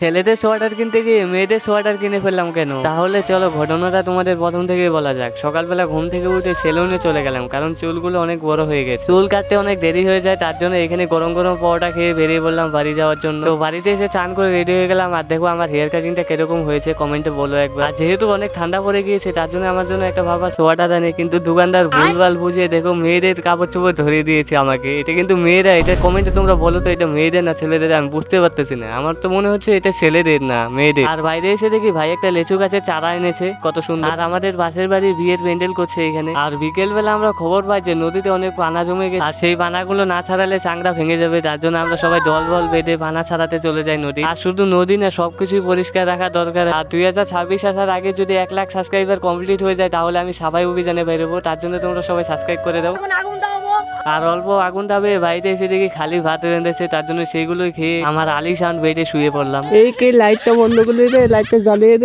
ছেলেদের সোয়াটার কিনতে গিয়ে মেয়েদের সোয়াটার কিনে ফেললাম কেন? তাহলে চলো, ঘটনাটা তোমাদের প্রথম থেকেই বলা যাক। সকালবেলা ঘুম থেকে উঠে সেলুনে চলে গেলাম, কারণ চুলগুলো অনেক বড় হয়ে গেছে। চুল কাটতে অনেক দেরি হয়ে যায়, তার জন্য এখানে গরম গরম পরোটা খেয়ে বেরিয়ে পড়লাম বাড়ি যাওয়ার জন্য। তো বাড়িতে এসে চান করে রেডি হয়ে গেলাম, আর দেখো আমার হেয়ার কাটিংটা কীরকম হয়েছে কমেন্টে বলো একবার। আর যেহেতু অনেক ঠান্ডা পড়ে গিয়েছে, তার জন্য আমার জন্য একটা ভাবা সোয়াটার আনে, কিন্তু দোকানদার ভুলভাল বুঝে দেখো মেয়েদের কাপড় চোপড় ধরিয়ে দিয়েছে আমাকে। এটা কিন্তু মেয়েরা, এটা কমেন্টে তোমরা বলো তো, এটা মেয়েদের না ছেলেদের, আমি বুঝতে পারতেছি না। আমার তো মনে হচ্ছে এটা ছেলেদের না মেয়েদের। আর বাইরে এসে দেখি ভাই একটা লেচু গাছের চারা এনেছে কত সুন্দর। আর আমাদের পাশের বাড়ি বিয়ের প্যান্ডেল করছে এখানে। আর বিকেল বেলা আমরা খবর পাই যে নদীতে অনেক পানা জমে গেছে। আর সেই পানাগুলো না ছাড়ালে চাংড়া ভেঙে যাবে তার জন্য আমরা সবাই দল বল বেঁধে পানা ছাড়াতে চলে যাই নদী। আর শুধু নদী না সবকিছুই পরিষ্কার রাখা দরকার। আর দুই হাজার ছাব্বিশ আসার আগে যদি এক লাখ সাবস্ক্রাইবার কমপ্লিট হয়ে যায় তাহলে আমি সবাই অভিযানে বেরোবো। তার জন্য তোমরা সবাই সাবস্ক্রাইব করে দাও। আগুন দাও আর অল্প আগুন দাবে বাড়িতে এসে দেখি খালি ভাত রেঁধেছে তার জন্য সেইগুলোই খেয়ে আমার আলিশান বেডে শুয়ে পড়লাম। এই কে লাইটটা বন্ধ করে দে লাইটটা জ্বালিয়ে দে।